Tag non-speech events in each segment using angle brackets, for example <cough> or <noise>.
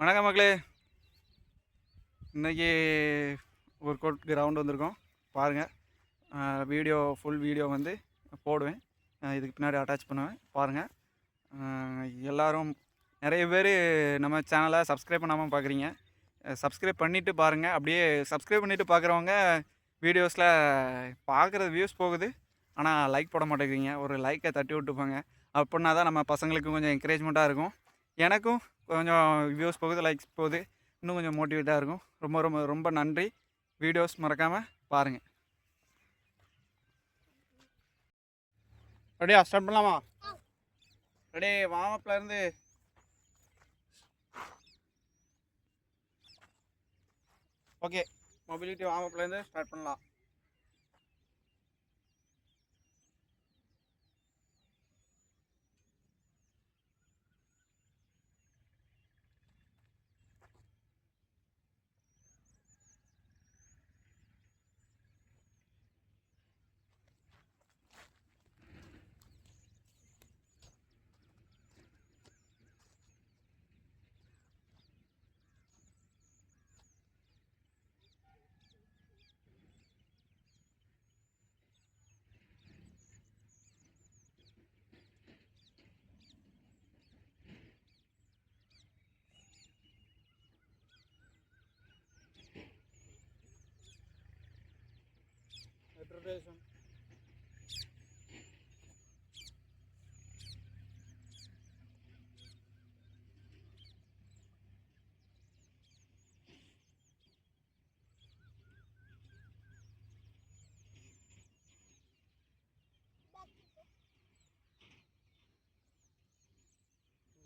வணக்கம் மக்களே. இன்றைக்கி ஒரு கோட் கிரவுண்ட் வந்திருக்கோம். பாருங்கள் வீடியோ ஃபுல் வீடியோ வந்து போடுவேன். இதுக்கு பின்னாடி அட்டாச் பண்ணுவேன். பாருங்கள் எல்லோரும் நிறைய பேர் நம்ம சேனலை சப்ஸ்கிரைப் பண்ணாமல் பார்க்குறீங்க சப்ஸ்கிரைப் பண்ணிவிட்டு பாருங்கள் அப்படியே சப்ஸ்கிரைப் பண்ணிவிட்டு பார்க்குறவங்க வீடியோஸில் பார்க்குறது வியூஸ் போகுது. ஆனால் லைக் போட மாட்டேங்கிறீங்க. ஒரு லைக்கை தட்டி விட்டுப்பாங்க. அப்படின்னா தான் நம்ம பசங்களுக்கு கொஞ்சம் என்கரேஜ்மெண்ட்டாக இருக்கும். எனக்கும் கொஞ்சம் வியூஸ் போகுது லைக்ஸ் போகுது. இன்னும் கொஞ்சம் மோட்டிவேட்டாக இருக்கும். ரொம்ப ரொம்ப ரொம்ப நன்றி. வீடியோஸ் மறக்காமல் பாருங்கள் ரெடியா ஸ்டார்ட் பண்ணலாமா? ரெடி வாமப்பில் இருந்து. ஓகே மொபிலிட்டி வாமப்பில் இருந்து ஸ்டார்ட் பண்ணலாம். rotation.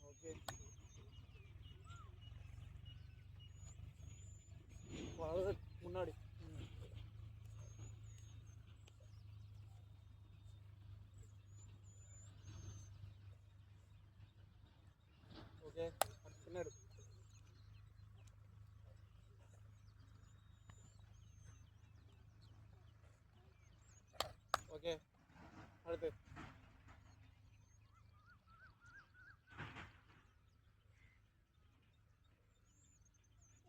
Okay. வலது முன்னாடி அடுத்து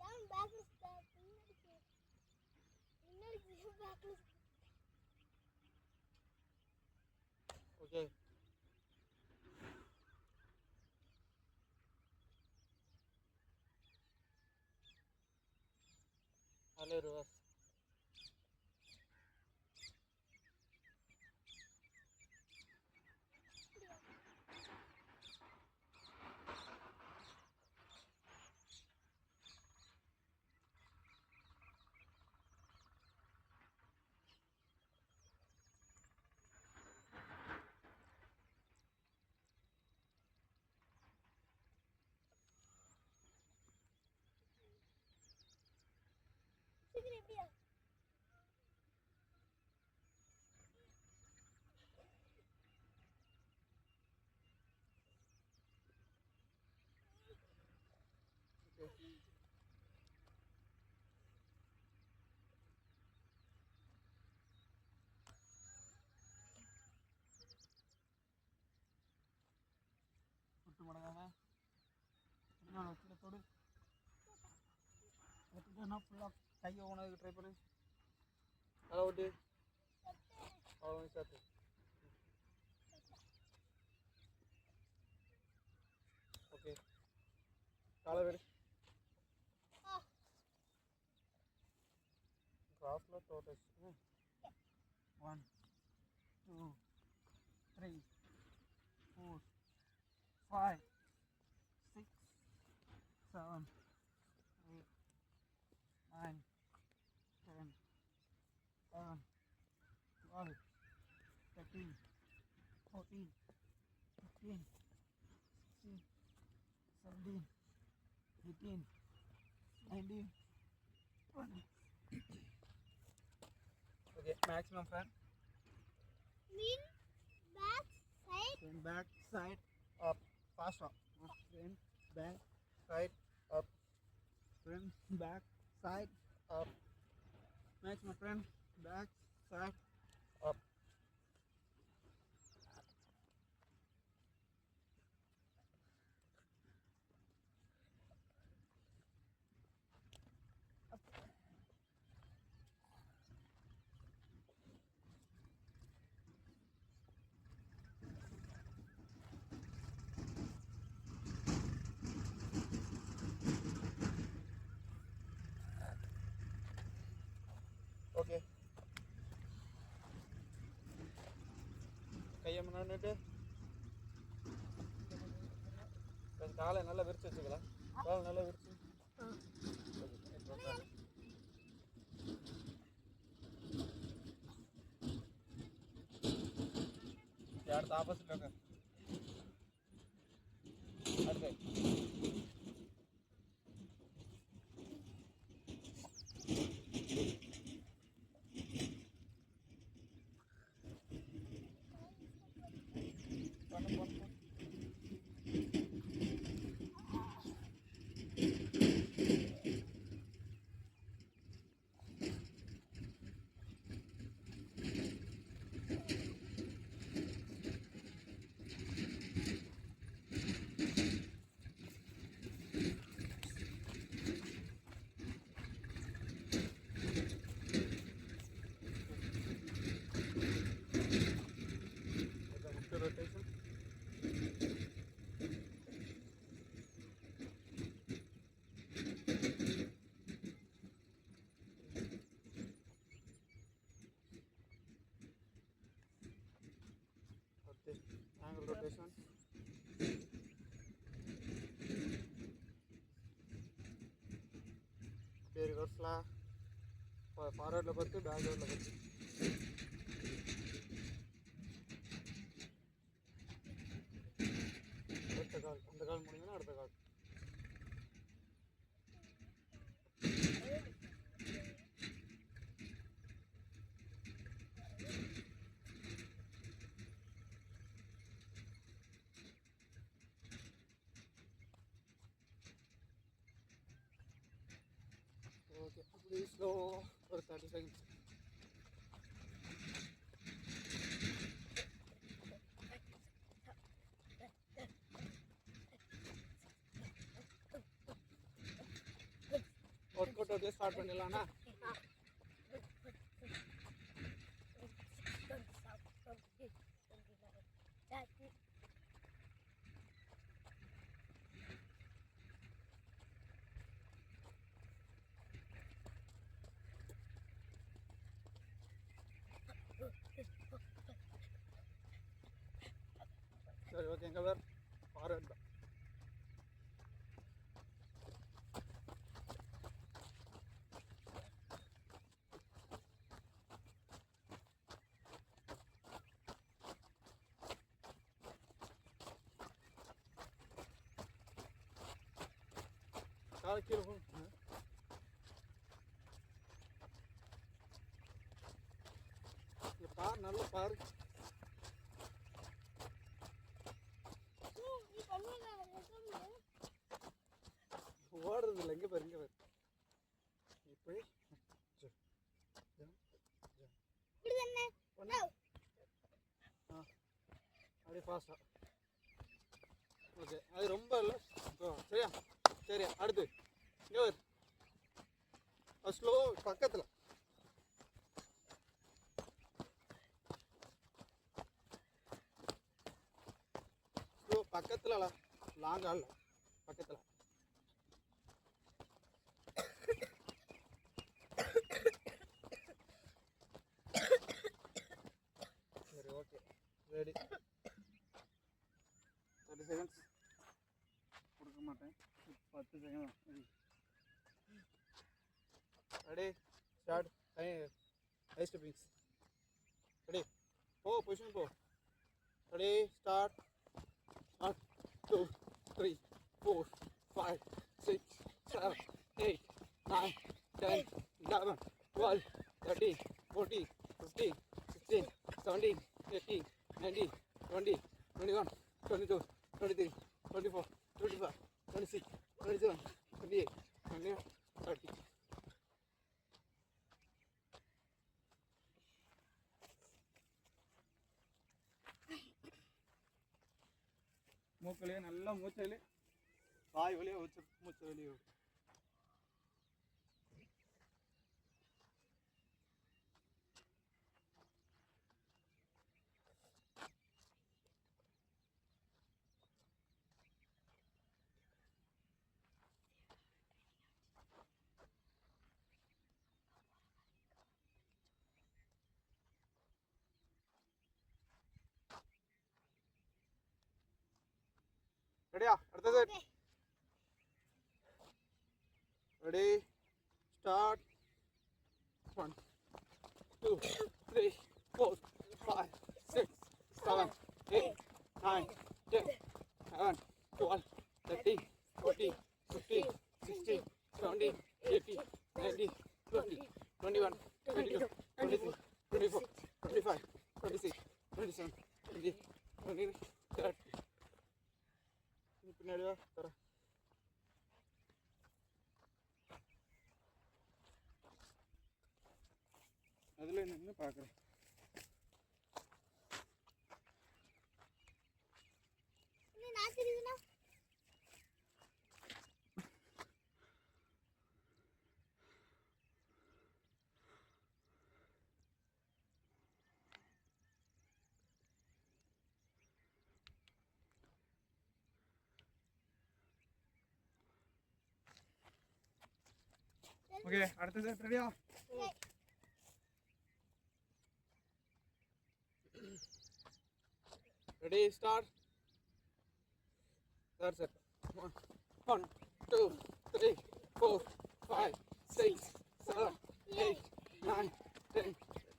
ஏன் பேக்லெஸ் பின்னாடி போ. பின்னாடி போய் பேக்லெஸ் ஓகே ஹலோ ரிவர்ஸ் சீக்கிரம் எப்படியா மடங்காம. இன்னொன்று வச்சுட்டு தொடு. ஃபுல்லாக கையை உணவுக்கு ட்ரை பண்ணு. அதை ஓட்டு. அவ்வளோ சேர்த்து ஓகே காலை பேர் ஆ. கிராஸில் டோட்டஸ் one two three four five six seven ninety one okay maximum front Lean back side. Lean back side up. Faster. Lean back side up. Lean back side up. Maximum friend. Back side வச்சுக்கலாம் காலை நல்லா விரிச்சு அடுத்து opposite உட்கார் அடுத்து பண்ணு பண்ணு பண்ணு. Okay, next rotation. Okay, angle rotation. அப்படியே ரிவர்ஸில் ஃபார்வர்டில் பார்த்து பேக்வேர்டில் 30 seconds. ஒர்க் அவுட் ஸ்டார்ட் பண்ணிடலாம்னா கால் கீழே போ. இங்க நல்ல பாரு ஓடுறது இல்லை எங்கே பாரு இங்கே பாரு இப்படி ஆ அப்படியே ஃபாஸ்ட்டாக ஓகே அது ரொம்ப இல்லை சரியா சரியா அடுத்து ஸ்லோ பக்கத்தில். ஸ்லோ பக்கத்தில் லாங் ஆடல பக்கத்தில். சரி ஓகே ரெடி தேர்ட்டி செகண்ட்ஸ் கொடுக்க மாட்டேன். பத்து செகண்ட் ரெடி ஸ்டார்ட் ஐ ஸ்டெப்பிங்ஸ் ரெடி போ பொசிஷன் போ ready start one two three four five six seven eight nine ten eleven twelve thirteen fourteen fifteen sixteen seventeen eighteen nineteen twenty twenty one twenty two twenty three twenty four twenty five twenty six twenty seven twenty eight twenty nine thirty நல்லா நல்லா மூச்சையிலே வாய் வழியாக வச்சு மூச்சு வெளியே ரெடியா அடுத்த set ready start one two three four five six seven eight nine ten eleven twelve thirteen fourteen fifteen sixteen seventeen eighteen nineteen twenty twenty one twenty two twenty three twenty four twenty five twenty six twenty seven twenty twenty thirty பின்னாடி வா அதில் நின்று பார்க்குறேன் இன்னும் நான் தெரியுதுண்ணா okay அடுத்த set ரெடியா ready start third set one one two three four five six seven eight nine ten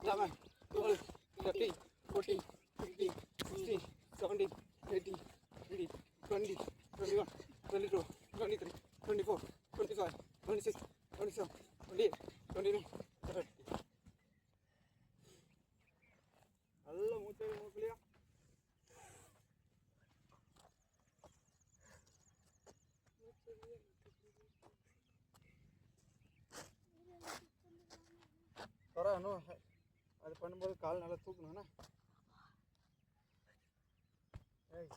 eleven twelve thirteen fourteen fifteen sixteen seventeen eighteen twenty twenty twenty one twenty two twenty three twenty four twenty five twenty six twenty seven twenty eight twenty nine thirty நல்ல மூச்சை மூக்கலையா தர இன்னும் அது பண்ணும்போது கால் நல்லா தூக்கணும்ண்ணா ஏய்.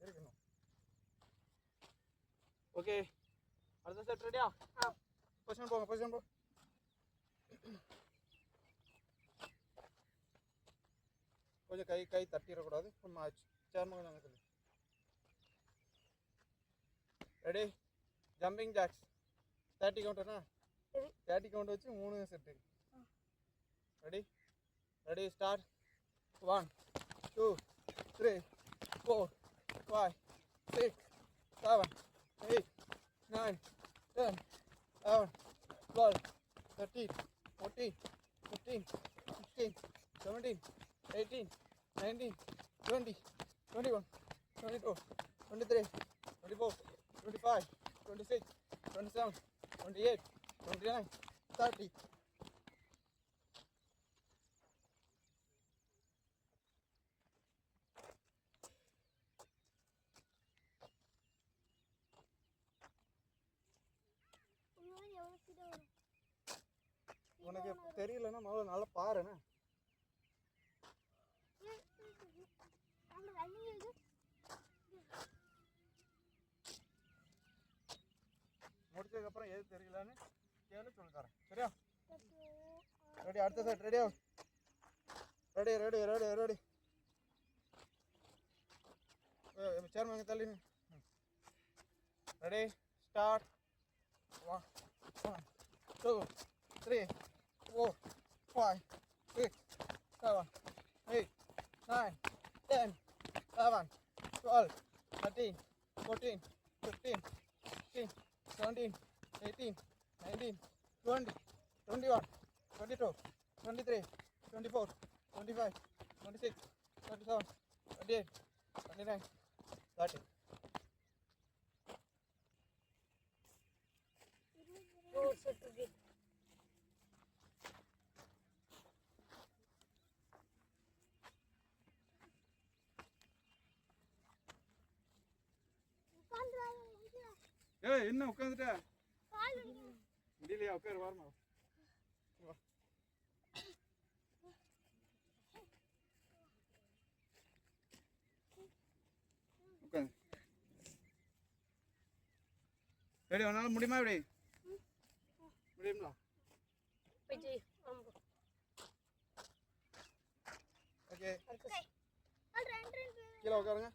இருக்கணும். ஓகே அடுத்த செட் ரெடியா பொசிஷன் போங்க பொசிஷன் போ. கொஞ்சம் கை கை தட்டிடக்கூடாது. கொஞ்சம் ஆச்சு. சேர்ம கொஞ்சம் ரெடி ஜம்பிங் ஜாக்ஸ் தேர்ட்டி கவுண்டர்னா சரி. தேர்ட்டி கவுண்ட் வச்சு மூணு set ready ready start one two three four five six seven eight nine ten eleven twelve thirteen fourteen fifteen sixteen seventeen eighteen nineteen twenty twenty one twenty two twenty three twenty four twenty five twenty six twenty seven twenty eight twenty nine thirty உனக்கு தெரியலன்னா முதல்ல நல்லா பாருண்ணே எது தெரியலன்னு கேளு சொல்லி தரேன் சரியா ரெடி அடுத்த சைட் ரெடி ஆகும் ரெடி ரெடி ரெடி ரெடி சேர்மங்க தள்ளி ready start one one two three four five, six, seven, eight, nine, ten, eleven, twelve, thirteen, fourteen, fifteen, sixteen, seventeen. 18, 19, 20, 21, 22, 23, 24, 25, 26, 27, 28, 29, 30. ஏய் என்ன உட்காந்துட்ட முடியலையா உட்காரு வரமா வா. உட்காந்து ரெடி உன்னால முடியுமா இப்படி முடியுங்களா ஓகே. கீழே உட்காருங்க.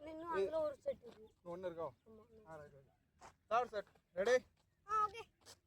இன்னும் அதில் ஒரு செட் இருக்கு. ஒன்று இருக்கோ? ஆ right okay third set ready? Okay.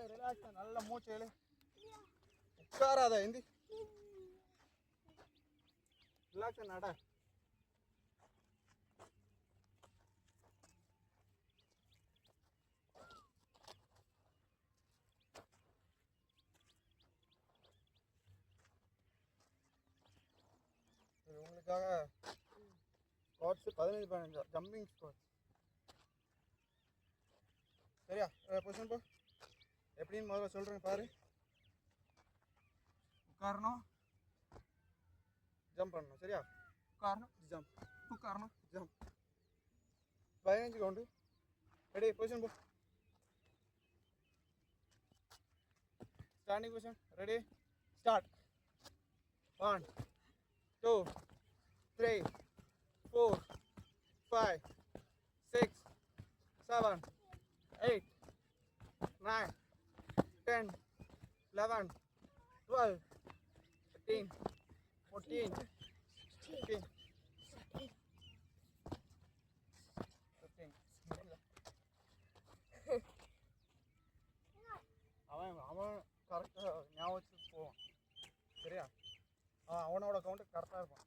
நல்ல ரிலாக்ஸாக நல்ல மூச்சு எழு உட்காராத எந்தி ரிலாக்ஸாக நட. உங்களுக்காக ஸ்குவாட்ஸ் பதினஞ்சு பதினஞ்சு ஜம்பிங் ஸ்குவாட்ஸ் சரியா? பொசிஷன் போ. எப்படின்னு முதல்ல சொல்கிறேன் பாரு. உட்காரணும். ஜம்ப் பண்ணணும் சரியா? உட்காரணும். ஜம்ப் உட்காரணும். ஜம்ப் பதினஞ்சு கவுண்டு ரெடி பொசிஷன் போ. Standing position ready start one two three four five six seven eight, nine, ten, eleven, twelve, thirteen, fourteen, fifteen, fifteen. அவன் அவன் கரெக்டாக ஞாபகம் வச்சு போவான். சரியா? அவன் அவனோட கவுண்ட்டு கரெக்டாக இருப்பான்.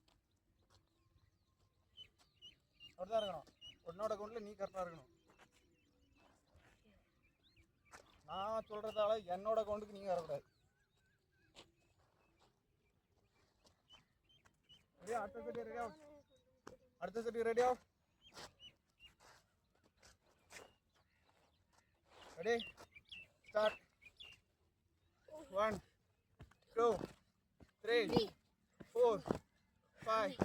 அப்படிதான் இருக்கணும். உன்னோட கவுண்டில் நீ கரெக்டாக இருக்கணும். நான் சொல்றதால என்னோட அக்கௌண்ட்டுக்கு நீங்க வரக்கூடாது. அடுத்த செட்டி ரெடியா அடுத்த செட்டி ரெடியா ready start one two three four five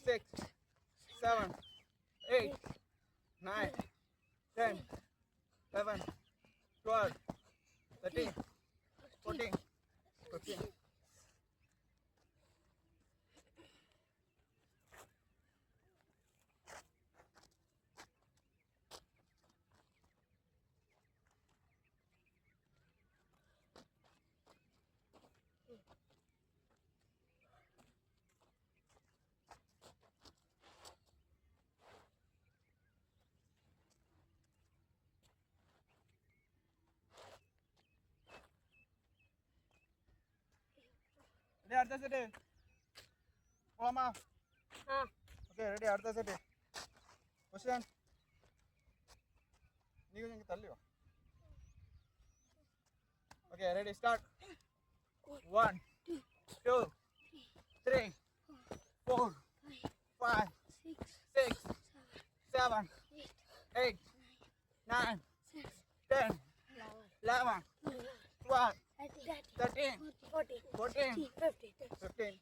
six seven eight nine ten eleven 12, 13, 14, 15. Ready அடுத்த செட்டு போலாமா ஆ ஓகே ரெடி அடுத்த செட்டு கொஸ்டின் நீ கொஞ்சம் இங்கே தள்ளி வா okay ready start one two three four five six, six seven eight nine ten eleven twelve thirteen, thirteen fourteen, fourteen fifteen. Fifteen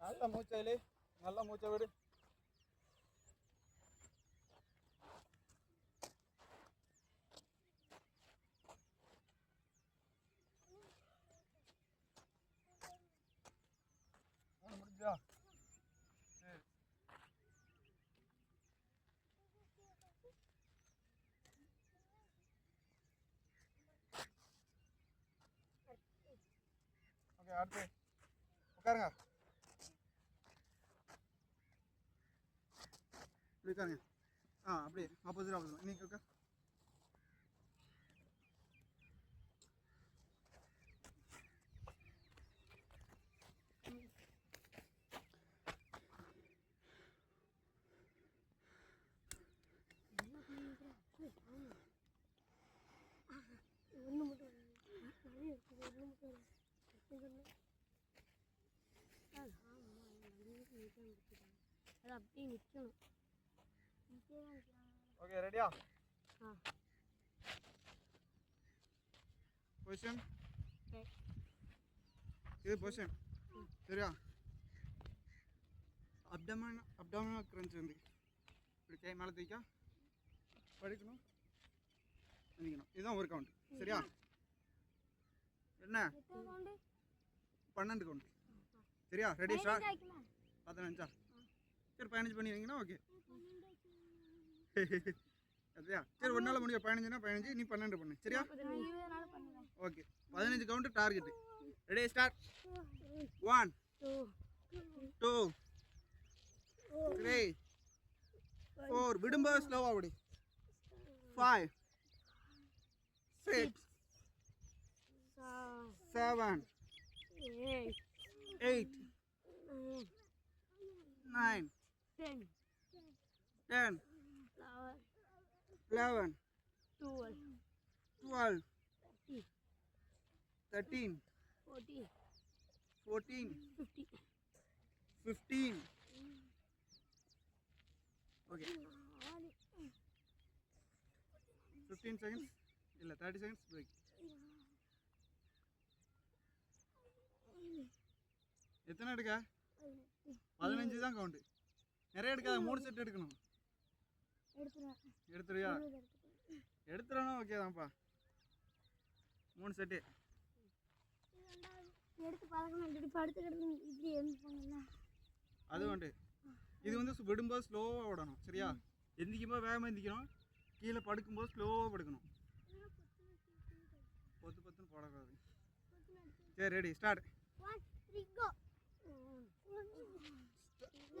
நல்ல மூச்சையிலே நல்ல மூச்சை விடு ஆ, முடிஞ்சா சரி ஓகே அடுத்து உட்காருங்க இப்படி உட்காருங்க ஆ அப்படியே ஆப்போசிட் ஆப்போசிட் இன்னைக்கு உட்கார் ஒன்று மட்டும் நிறைய இருக்குது ஒண்ணு மட்டும் அது ஆமா அது அப்படியே நிற்கணும் ஓகே ரெடியா ஆ பொசிஷன். இது பொசிஷன் சரியா? அப்டமன் அப்டமன் கிரன்ச் வந்து. இப்படி கை மேலே தூக்கா படுக்கணும். பண்ணிக்கணும் இதுதான் ஒரு கவுண்ட் சரியா? என்ன? பன்னெண்டு கவுண்ட் சரியா? ரெடி ஸ்டார்ட் பதினஞ்சு சரி பதினஞ்சு பண்ணிடுவீங்கன்னா ஓகே சரியா? சரி ஒரு நாள் முடியும். பதினஞ்சுனா பதினஞ்சு நீ பன்னெண்டு பண்ணு. சரியா? ஓகே பதினஞ்சு count target ready start one two three four விடும்போது ஸ்லோவாக விடு. Five six seven eight eight nine ten ten eleven eleven twelve twelve thirty thirteen forty fourteen fifty fifteen okay நாலு ஃபிஃப்டீன் செகண்ட்ஸ் இல்லை தேர்ட்டி செகண்ட்ஸ் பிரேக் எத்தனை எடுக்க? பதினஞ்சு தான் count நிறைய எடுக்காத மூணு செட் எடுக்கணும். எடுத்துருவியா? எடுத்துறனா ஓகே தான்ப்பா. மூணு செட்டு எடுத்து பழக்கணும் இப்படி படுத்து கிடந்து இப்படி எழுந்துப்பாங்கல்ல அது உண்டு. இது வந்து விடும்போது ஸ்லோவாக விடணும் சரியா? எந்திக்கும்போது வேகமாக எந்திக்கணும். கீழே படுக்கும்போது ஸ்லோவாக படுக்கணும். பொத்து பொத்துன்னு போடக்கூடாது. சரி ready start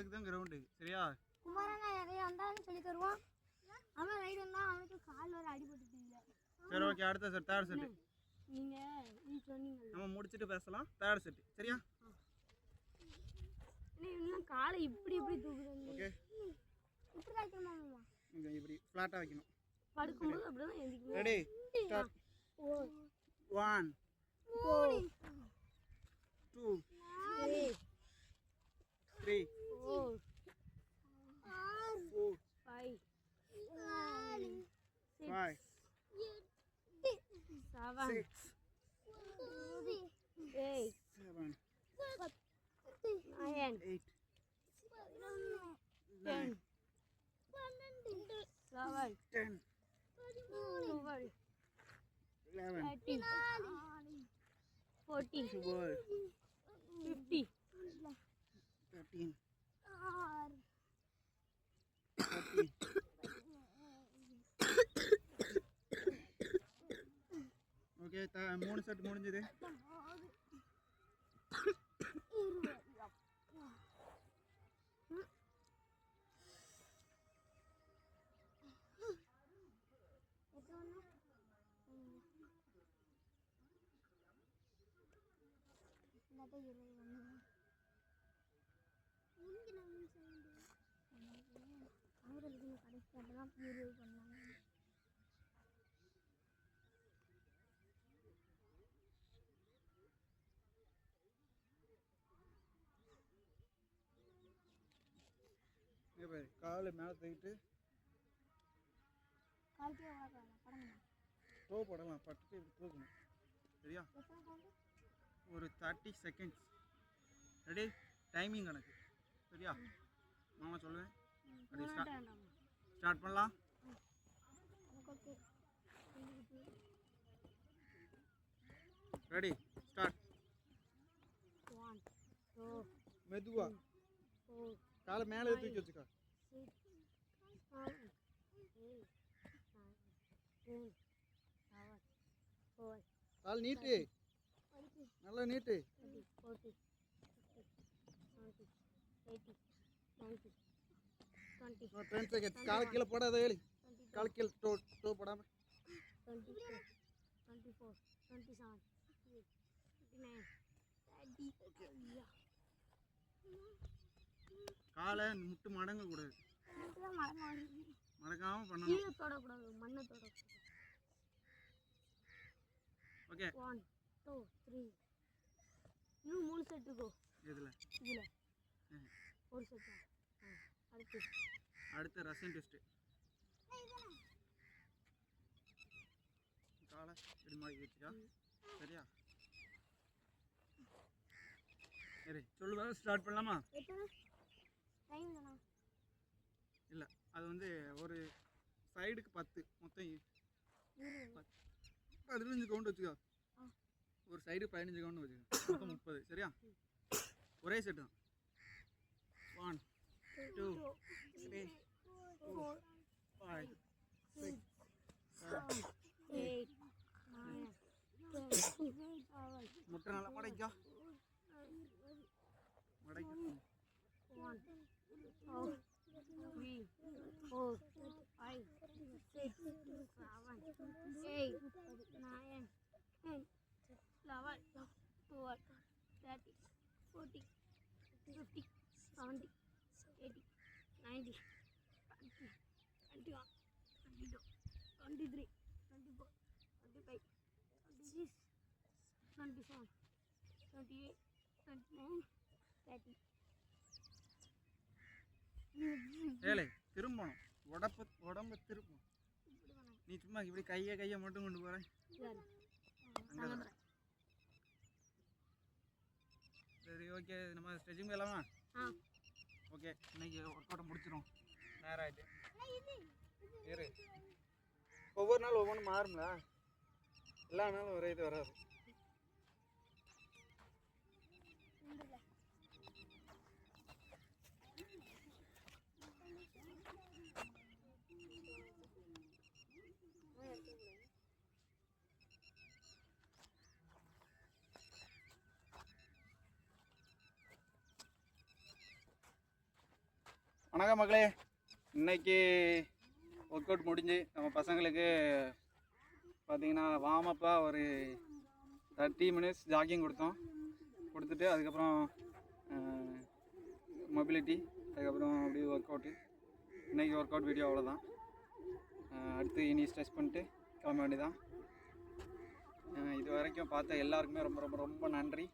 அதுக்கு தான் கிரவுண்டு சரியா? குமாரண்ணா எதையும் வந்தாலும் சொல்லி தருவான் அவன் ரைடு வந்தா அவனுக்கு கால் வர அடிபட்டுட்டீங்க சரி ஓகே அடுத்த சார் தேர்ட் செட்டு நீங்க நீ சொன்னீங்க நம்ம முடிச்சிட்டு பேசலாம். தேர்ட் செட்டு சரியா? இன்னும் காலை இப்படி இப்படி தூக்குது ஓகே இப்படி வைக்கணுமா இங்க இப்படி ஃப்ளாட்டா வைக்கணும். படுக்கும்போது அப்படியே தான் எந்திக்கணும் ready start 1 4 2 3 3 four, four, five, five, six, seven, six, eight, seven, nine, eight, ten, seven, ten, eleven, thirteen, fourteen, fifteen, thirteen. Okay மூணு செட் முடிஞ்சது. இங்கே பாரு காலை மேலே தூக்கிட்டு டோ போடலாம். பட்டு இப்படி தூக்கணும் சரியா? ஒரு தேர்ட்டி செகண்ட்ஸ் ரெடி டைமிங் கணக்கு. சரியா? மாமா சொல்லுவேன். ரெடி ஸ்டார்ட் பண்ணலாம் ரெடி ஸ்டார்ட் மெதுவா காலை மேலே தூக்கி வச்சுக்கோ கால் நீட்டு நல்லா நீட்டு டுவெண்ட்டி டென் செகண்ட்ஸ் காலை கீழே போடாத ஏழு டுவெண்ட்டி கால் கீழே டோ டோ போடாம. Twenty two twenty four twenty seven twenty eight twenty nine thirty ஐயா காலை முட்டு மடங்க கூடாது மடக்காம பண்ணணும். தொடக்கூடாது மண்ணை தொடக்கூடாது. ஓகே ஒன் டூ த்ரீ இன்னும் மூணு செட் இருக்கும் இதில். இதில் ஒரு செட் அடுத்து. அடுத்த ரசம் டெஸ்ட்டு காலை மாதிரி வச்சுக்கா சரியா? சரி சொல்லுவா ஸ்டார்ட் பண்ணலாமா? இல்லை அது வந்து ஒரு சைடுக்கு பத்து மொத்தம் பதினஞ்சு கவுண்ட் வச்சுக்கோ. ஒரு சைடு பதினஞ்சு கவுண்ட் வச்சுக்கோ. <coughs> மொத்தம் முப்பது சரியா? ஒரே செட்டு தான். One two, three, four, five, six, seven, eight, nine, മുട്ട നല്ല പടയ്ക്കോ പടയ്ക്കോ one, two, three, four, five, six, seven, eight, nine, ten, eleven, twelve, thirty, forty, fifty, seventy. Ninety, twenty, twenty-one, twenty-two, twenty-three, twenty-four, twenty-five, twenty-six, twenty-seven, twenty-eight, twenty-nine, thirty. ஏழை திரும்பணும் உடப்ப உடம்ப திருப்பணும் நீ சும்மா இப்படி கையை கையை மட்டும் கொண்டு போகிறேன் சரி ஓகே நம்ம ஸ்ட்ரெச்சிங் போயிடலாமா ஓகே இன்னைக்கு ஒர்க் அவுட்டை முடிச்சிடும் நேரம் ஆயிட்டு இரு. ஒவ்வொரு நாள் ஒவ்வொன்றும் மாறும்ல. எல்லா நாளும் ஒரே இது வராது. வணக்கம் மக்களே. இன்னைக்கு ஒர்க் அவுட் முடிஞ்சு நம்ம பசங்களுக்கு பார்த்திங்கன்னா வார்மப்பாக ஒரு தேர்ட்டி மினிட்ஸ் ஜாகிங் கொடுத்தோம். கொடுத்துட்டு அதுக்கப்புறம் மொபிலிட்டி அதுக்கப்புறம் அப்படியே ஒர்க் அவுட்டு இன்றைக்கி ஒர்க் அவுட் வீடியோ அவ்வளோதான் அடுத்து இனி ஸ்ட்ரெச் பண்ணிட்டு கிளம்ப வேண்டியதான் இது வரைக்கும் பார்த்த எல்லாருக்குமே ரொம்ப ரொம்ப ரொம்ப நன்றி.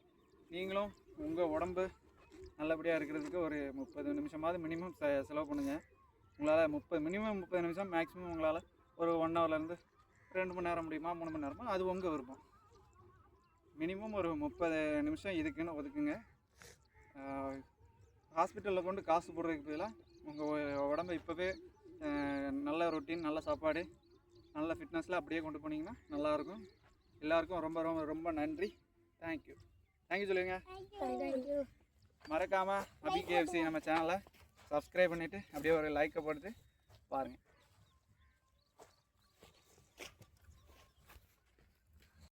நீங்களும் உங்கள் உடம்பு நல்லபடியாக இருக்கிறதுக்கு ஒரு முப்பது நிமிஷமாவது மினிமம் செ செலவு பண்ணுங்கள் உங்களால் முப்பது மினிமம் முப்பது நிமிஷம் மேக்ஸிமம் உங்களால் ஒரு ஒன் ஹவர்லேருந்து ரெண்டு மணி நேரம் முடியுமா மூணு மணி நேரமா? அது உங்கள் விருப்பம். மினிமம் ஒரு முப்பது நிமிஷம் இதுக்குன்னு ஒதுக்குங்க. ஹாஸ்பிட்டலில் கொண்டு காசு போடுறதுக்கு பதிலாக உங்கள் உடம்பை இப்போவே நல்ல ரொட்டீன் நல்ல சாப்பாடு நல்ல ஃபிட்னஸில் அப்படியே கொண்டு போனீங்கன்னா நல்லாயிருக்கும். எல்லாருக்கும் ரொம்ப ரொம்ப ரொம்ப நன்றி. தேங்க்யூ தேங்க்யூ சொல்லுங்கள் தேங்க்யூ மறக்காமல் அபி கேஎஃப்சி நம்ம சேனலை சப்ஸ்கிரைப் பண்ணிவிட்டு அப்படியே ஒரு லைக்கை போட்டு பாருங்கள்